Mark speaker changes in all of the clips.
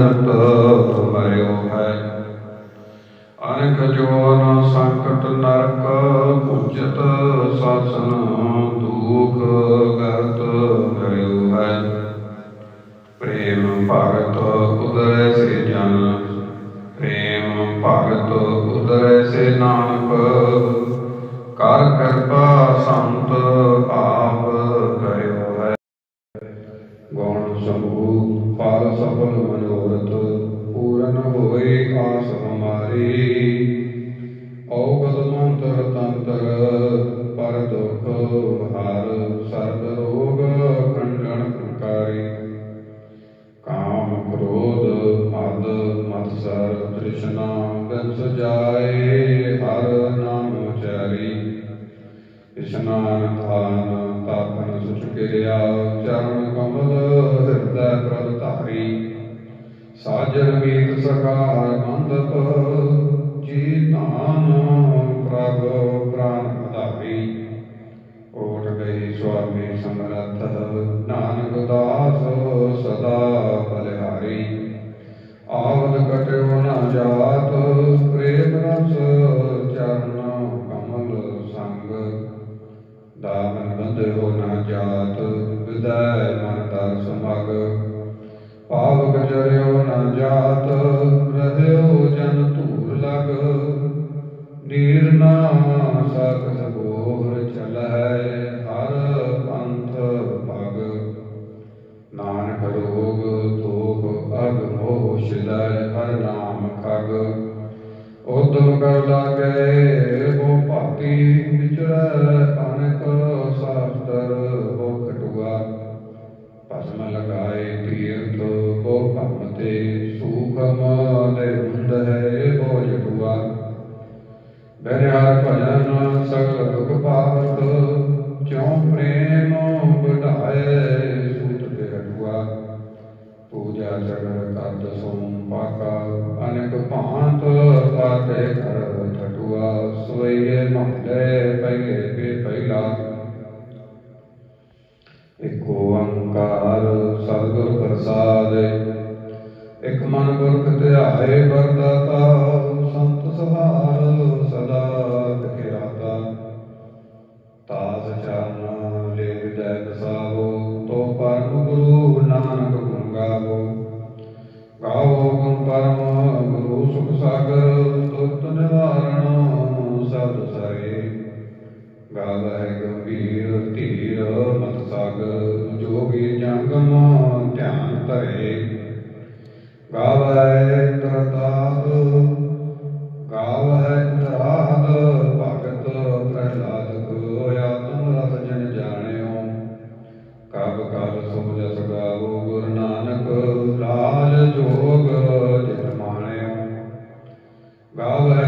Speaker 1: ਨਿਰਤ ਮਰਿਓ ਹੈ। ਅਨਕ ਜੋਨ ਸੰਕਟ ਨਰਕ ਪੁੱਜਤ, ਸਾਸਨ ਦੁਖ ਗਰਤ ਮਰਿਓ ਹੈ। ਪ੍ਰੇਮ ਭਗਤ ਉਦਰੈ ਸੇ ਜਨ, ਪ੍ਰੇਮ ਭਗਤ ਉਦਰੇ ਸੇ ਨਾਨਕ। ਕਰ ਕਿਰਪਾ ਸੰਤ ਸਮੂਹ ਸਫਲ ਮਨੋਰਥ, ਪੂਰਨ ਹੋਏ ਆਸ ਹਮਾਰੀ ਔਗਤ ਮੰਤਰ ਤੰਤਰ, ਪਰ ਦੁਖ ਹਰ, ਸਰਬ ਰੋਗ ਖੰਡਨ ਕਾਰੀ ਕਾਮ ਕ੍ਰੋਧ, ਮਦ, ਮਤਸਰ, ਤ੍ਰਿਸ਼ਨਾ ਗੰਸ ਜਾਏ, ਹਰ ਨਾਮ ਉਚਾਰੀ। ਇਸ਼ਨਾਨ ਧਾਨ ਤਾਪਨ ਸੁਚ ਕਿਰਿਆ, ਚਰਨ ਕਮਲ ਹਿਰਦੈ ਪ੍ਰਭ ਧਾਰੀ। ਸਾਜਨ ਮੀਤ ਸਖਾ ਮੰਦਪ, ਜੀ ਧਾਨ ਪ੍ਰਭ ਪ੍ਰਾਨ ਆਧਾਰੀ ਓਟ ਗਈ ਸੁਆਮੀ ਸਮਰੱਥ ਸਕ ਸਗੋਰ ਚਲੈ ਹਰ ਪੰਥ ਭਗ। ਨਾਨਕ ਰੋਗ ਤੋਖ ਅਗ ਮੋਹ ਸ਼ਿਲੈ ਹਰ ਨਾਮ ਖਗ। ਉਦਮ ਕਰ ਲਾਗੇ ਬੋ ਭਾਤੀ ਵਿਚਰੈ ਅਨਕ ਸਾਸਤਰ ਬੋ ਖਟੁਆ ਭਸਮ ਲਗਾਏ ਤੀਰਥ ਬੋ ਭਮ ਬਹਿ ਭਜਨ ਸਗਲ ਦੁਖ ਪਾਵਤ, ਕਿਉ ਪ੍ਰੇਮ ਵਧਾਏ ਸੂਤ ਤੇ ਪੂਜਾ ਜਗਤ ਕਰਦ ਸੋਮ ਪਾਕਾ, ਅਨੇਕ ਭਾਂਤ ਸਾਤੇ ਕਰ ਠਟੁਆ ਸੋਈਏ ਮਹਲੇ ਪਹਿਲੇ ਕੇ ਪਹਿਲਾ। ਇਕ ਓੰਕਾਰ ਸਤਿਗੁਰ ਪ੍ਰਸਾਦ, ਇਕ ਮਨ ਪੁਰਖ ਧਿਆਏ ਵਰਦਾਤਾ, ਸੰਤ ਸਹਾਰ। ਸਦਾ ਟਿਕਿਆਤਾ ਤਾਸ ਚਰਨ ਲੈ ਵਿਦੈ ਬਸਾਵੋ ਤੋ ਪਰਮ ਗੁਰੂ ਨਾਨਕ ਗੁਣ ਗਾਵੋ। ਗਾਵੋ ਗੁਣ ਪਰਮ ਗੁਰੂ ਸੁਖ ਸਾਗਰ ਤੁਤ ਨਿਵਾਰਣ ਸਦ ਸਰੇ। ਗਾਵੈ ਗੰਭੀਰ ਧੀਰ ਮਤ ਸਾਗਰ ਜੋਗੀ ਜੰਗਮ ਧਿਆਨ ਧਰੇ। ਗਾਵੈ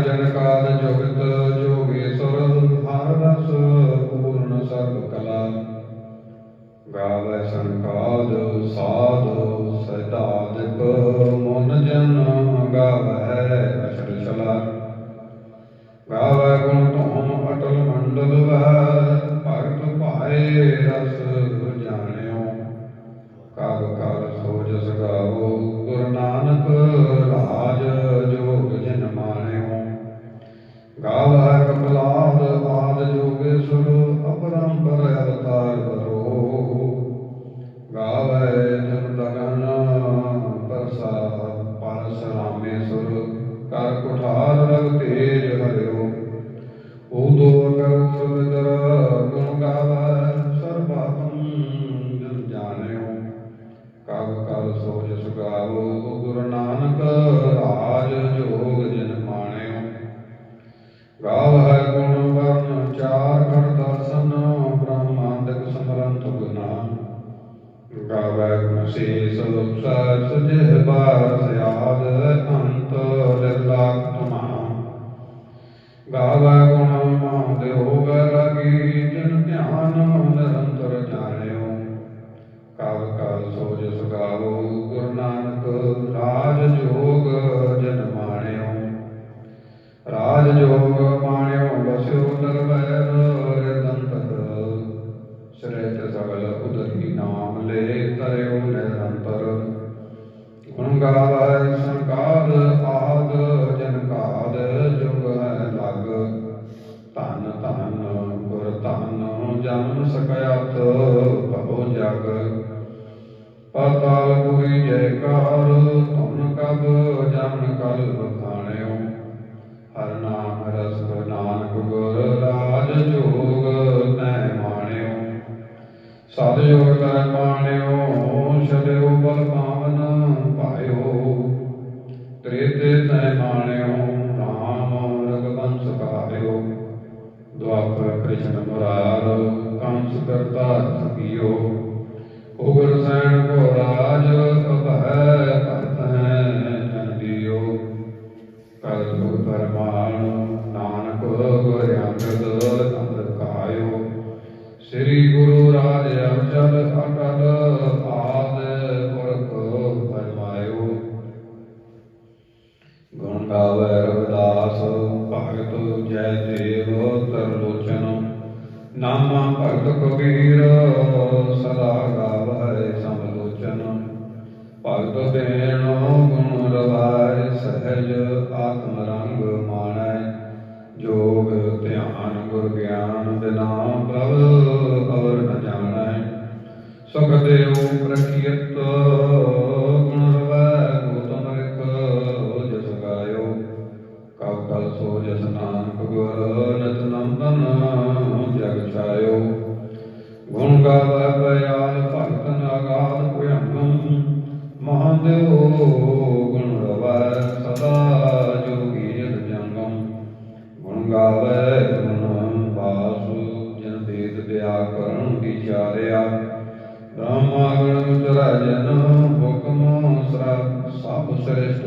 Speaker 1: ਜਨ ਕਾਲ ਜੁਗਤ ਜੋਗੇਸ਼ਵਰ ਹਰ ਰਸ ਪੂਰਨ ਸਰਬ ਕਲਾ। ਗਾਵੈ ਸੰਕਾਦ ਸਾਧ ਸਦਾਦਿਕ ਮਨ ਜਨ ਗਾਵੈ ਗਾਵੈ ਗੁਣ ਸੀਸ ਸਜ ਬਾਰ ਸਿਆਦ ਅੰਤ ਲਿਲਾਕ ਤੁਮਾ ਗਾਵੈ ਗੁਣ ਮਹੰਦੇ ਹੋ ਜਗ। ਪਤਾਲ ਪੁਰੀ ਜੈਕਾਰ ਧੁਨ ਕਬ ਜਨ ਕਲ ਬਖਾਣਿਓ ਹਰ ਨਾਮ ਰਸ ਨਾਨਕ ਗੁਰ, ਰਾਜ ਜੋਗ ਤੈ ਮਾਣਿਓ। ਸਤ ਤੈ ਮਾਣਿਓ ਛਡਿਓ ਬਲ ਪਾਵਨ ਭਾਇਓ ਤ੍ਰੇਤੇ ਤੈ ਮਾਣਿਓ ਰਾਮ ਰਗਵੰਸ ਗਾਇਓ ਦੁਆਪਰ ਕ੍ਰਿਸ਼ਨ ਮੁਰਾਰ, ਕੰਸ ਕਰਤਾ ਸਖਿਓ ਉਗਰ ਸੈਣ ਕੋ ਰਾਜ ਅਭੈ ਭਗਤ ਬੇਣੋ ਗੁਣ ਰਵਾਇ ਸਹਿਜ ਆਤਮ ਰੰਗ ਮਾਣੈ, ਜੋਗ ਧਿਆਨ ਗੁਰ ਗਿਆਨ ਬਿਨਾ ਪ੍ਰਭ ਅਵਰ ਨ ਜਾਣੈ। ਸੁਖ ਦੇਉ ਪ੍ਰਖਿਯਤ ਗੁਣ ਰਵੈ ਗੋਤਮ ਰਿਕ ਜਸ ਗਾਇਓ। ਕਬ ਕਲ ਸੋ ਜਸ ਨਾਨਕ ਗੁਰ ਨਿਤ ਨੰਦਨ ਜਗ ਛਾਇਓ। ਗੁਣ ਗਾਵੈ ਬਿਆਲ ਕਰਨ ਵਿਆਕਰਣ ਵਿਚਾਰਿਆ? ਬ੍ਰਹਮਾ ਗਣ ਉਚਰਾ ਜਨ ਹੁਕਮ ਸਭ ਸ੍ਰੇਸ਼ਟ